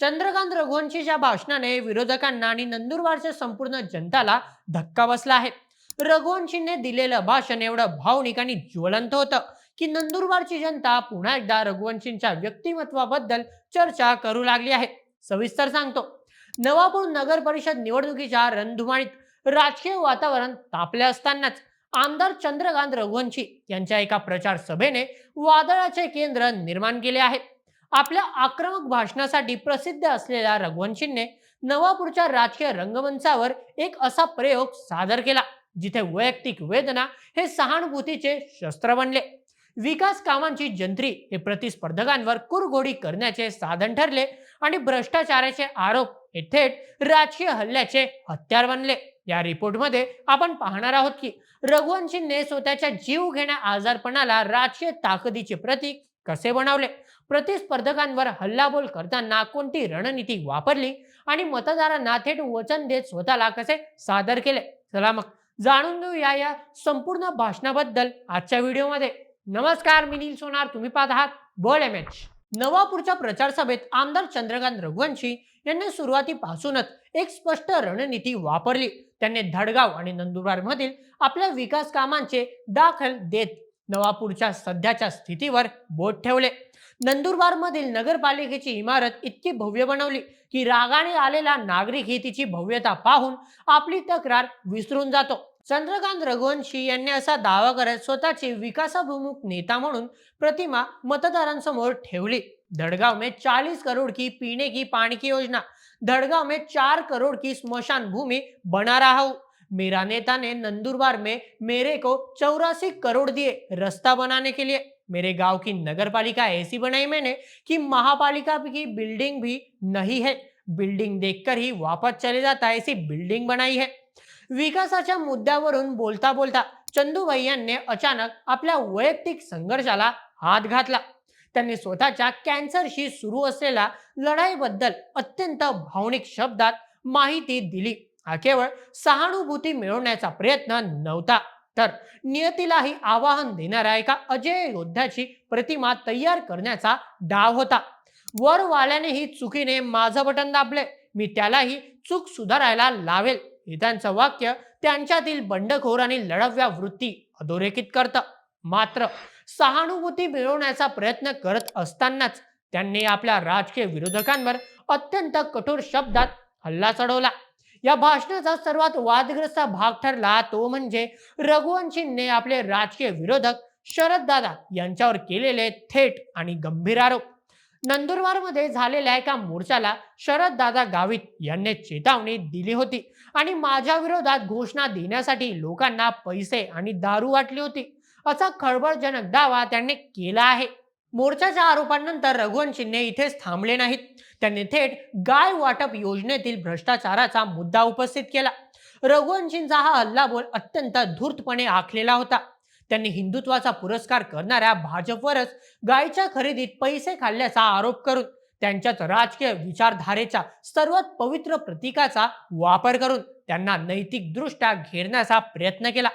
चंद्रकांत रघुवंशीच्या भाषणाने विरोधकांना आणि नंदुरबारच्या संपूर्ण जनताला धक्का बसला आहे. रघुवंशींनी दिलेलं भाषण एवढं भावनिक आणि ज्वलंत होतं की नंदुरबारची जनता पुन्हा एकदा रघुवंशींच्या व्यक्तिमत्वाबद्दल चर्चा करू लागली आहे. सविस्तर सांगतो. नवापूर नगर परिषद निवडणुकीच्या रणधुमाळीत राजकीय वातावरण तापले असतानाच आमदार चंद्रकांत रघुवंशी यांच्या एका प्रचार सभेने वादळाचे केंद्र निर्माण केले आहे. आपल्या आक्रमक भाषणासाठी प्रसिद्ध असलेल्या रघुवंशींनी नवापूरच्या राजकीय रंगमंचावर एक असा प्रयोग सादर केला जिथे वैयक्तिक वेदना हे सहानुभूतीचे शस्त्र बनले. विकास कामांची जंत्री हे प्रतिस्पर्धकांवर कुरघोडी करण्याचे साधन ठरले आणि भ्रष्टाचाराचे आरोप हे थेट राजकीय हल्ल्याचे हत्यार बनले. या रिपोर्टमध्ये आपण पाहणार आहोत की रघुवंशींनी स्वतःच्या जीव घेण्या आजारपणाला राजकीय ताकदीचे प्रतीक कसे बनवले? प्रतिस्पर्धकांवर हल्लाबोल करताना कोणती रणनीती वापरली? आणि मतदारांना थेट वचन देत स्वतःला कसे सादर केले? चला मग जाणून घेऊया या संपूर्ण भाषणाबद्दल आजच्या व्हिडिओमध्ये. नमस्कार मी नील सोनार. तुम्ही पाहत आहात बळ एम एच नवापूरच्या प्रचार सभेत आमदार चंद्रकांत रघुवंशी यांनी सुरुवातीपासूनच एक स्पष्ट रणनीती वापरली. त्यांनी धडगाव आणि नंदुरबार मधील आपल्या विकास कामांचे दाखल देत नवापूरच्या सध्याच्या स्थितीवर बोट ठेवले. नंदुरबारमधील नगरपालिकेची इमारत इतकी भव्य बनवली की रागाने आलेला नागरिक ही तिची भव्यता पाहून आपली तक्रार विसरून जातो. चंद्रकांत रघुवंशी यांनी असा दावा करत स्वतःची विकासाभिमुख नेता म्हणून प्रतिमा मतदारांसमोर ठेवली. धडगाव में 40 करोड़ की पीने की पानी की योजना धड़गांव में चार करोड़ की स्मशान भूमि बना रहा मेरा नेता ने नंदुरबार में मेरे को चौरासी करोड़ दिए रास्ता बनाने के लिए। मेरे गांव की नगर पालिका ऐसी बनाई मैंने कि महापालिका की बिल्डिंग भी नहीं है। बिल्डिंग देखकर ही वापस चले जाता ऐसी बिल्डिंग बनाई है। विकासाच्या मुद्द्यावरून बोलता बोलता चंदू भैयांनी अचानक आपल्या वैयक्तिक संघर्षाला हात घातला. त्यांनी स्वतःच्या कॅन्सरशी सुरू असलेल्या लढाईबद्दल अत्यंत भावनिक शब्दात माहिती दिली. हा केवळ सहानुभूती मिळवण्याचा प्रयत्न नव्हता. तर नियतीलाही आवाहन देणाऱ्या एका अजय योद्ध्याची प्रतिमा तयार करण्याचा डाव होता. वर वाल्यानेही चुकीने माझं बटन दाबले. मी त्यालाही चूक सुधारायला लावेल. हे त्यांचं वाक्य त्यांच्यातील बंडखोर आणि लढव्या वृत्ती अधोरेखित करतं. मात्र सहानुभूती मिळवण्याचा प्रयत्न करत असतानाच त्यांनी आपल्या राजकीय विरोधकांवर अत्यंत कठोर शब्दात हल्ला चढवला. या भाषणाचा सर्वात वादग्रस्त भाग ठरला तो म्हणजे रघुवंशींनी आपले राजकीय विरोधक शरद दादा यांच्यावर केलेले थेट आणि गंभीर आरोप. नंदुरबारमध्ये झालेल्या एका मोर्चाला शरद दादा गावित यांनी चेतावणी दिली होती आणि माझ्या विरोधात घोषणा देण्यासाठी लोकांना पैसे आणि दारू वाटली होती असा खळबळजनक दावा त्यांनी केला आहे. मोर्चाच्या आरोपांनंतर रघुवंशींनी इथेच थांबले नाहीत. त्यांनी थेट गाय वाटप योजनेतील भ्रष्टाचाराचा मुद्दा उपस्थित केला. रघुवंशींचा हा हल्लाबोल अत्यंत धूर्तपणे आखलेला होता. त्यांनी हिंदुत्वाचा पुरस्कार करणाऱ्या भाजपवरच गायच्या खरेदीत पैसे खाल्ल्याचा आरोप करून त्यांच्याच राजकीय विचारधारेच्या सर्वात पवित्र प्रतीकाचा वापर करून त्यांना नैतिकदृष्ट्या घेरण्याचा प्रयत्न केला.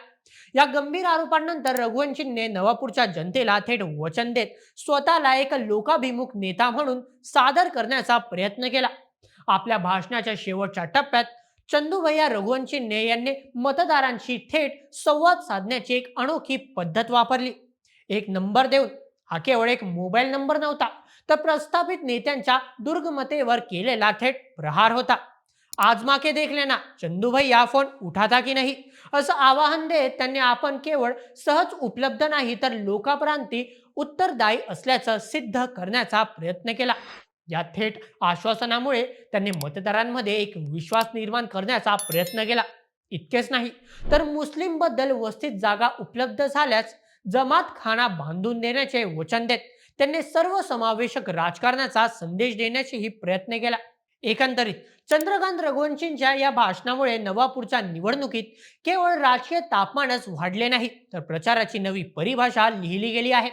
या गंभीर आरोपांनंतर रघुवंशींनी नवापूरच्या जनतेला थेट वचन देत स्वतःला एक लोकाभिमुख नेता म्हणून सादर करण्याचा प्रयत्न केला. आपल्या भाषणाच्या शेवटच्या टप्प्यात चंदूभैया रघुवंशींनी यांनी मतदारांशी थेट संवाद साधण्याची एक अनोखी पद्धत वापरली. एक नंबर देऊन हा केवळ एक मोबाईल नंबर नव्हता तर प्रस्थापित नेत्यांच्या दुर्गमतेवर केलेला थेट प्रहार होता. आजमा के देख लेना. चंदू या फोन उठाता की नाही? असं आवाहन देत त्यांनी आपण केवळ सहज उपलब्ध नाही तर लोकाप्रांती उत्तरदायी असल्याचं सिद्ध करण्याचा प्रयत्न केला. या थेट आश्वासनामुळे त्यांनी मतदारांमध्ये एक विश्वास निर्माण करण्याचा प्रयत्न केला. इतकेच नाही तर मुस्लिमबद्दल वस्तीत जागा उपलब्ध झाल्यास जमात खाना बांधून देण्याचे वचन देत त्यांनी सर्वसमावेशक राजकारणाचा संदेश देण्याचेही प्रयत्न केला. एकंदरीत चंद्रकांत रघुवंशींच्या या भाषणामुळे नवापूरच्या निवडणुकीत केवळ राजकीय तापमानच वाढले नाही तर प्रचाराची नवी परिभाषा लिहिली गेली आहे.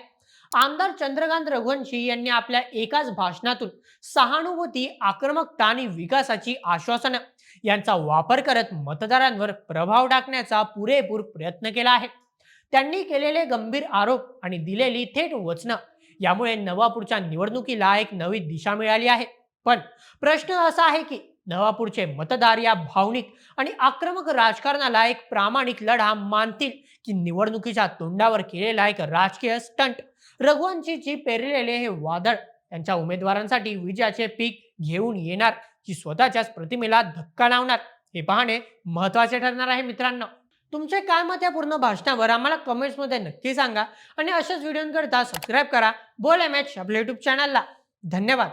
आमदार चंद्रकांत रघुवंशी यांनी आपल्या एकाच भाषणातून सहानुभूती आक्रमकता आणि विकासाची आश्वासनं यांचा वापर करत मतदारांवर प्रभाव टाकण्याचा पुरेपूर प्रयत्न केला आहे. त्यांनी केलेले गंभीर आरोप आणि दिलेली थेट वचनं यामुळे नवापूरच्या निवडणुकीला एक नवी दिशा मिळाली आहे. पण प्रश्न असा आहे की नवापूरचे मतदार या भावनिक आणि आक्रमक राजकारणाला एक प्रामाणिक लढा मानतील की निवडणुकीच्या तोंडावर केलेला एक राजकीय स्टंट? रघुवंशीची पेरलेले हे वादळ त्यांच्या उमेदवारांसाठी विजयाचे पीक घेऊन येणार की स्वतःच्याच प्रतिमेला धक्का लावणार? हे पाहणे महत्त्वाचे ठरणार आहे मित्रांनो. तुमचे काय मत या पूर्ण भाषणावर आम्हाला कमेंट्समध्ये नक्की सांगा आणि अशाच व्हिडिओंकरता सबस्क्राईब करा. बोल एम एच आपल्या युट्यूब चॅनलला धन्यवाद.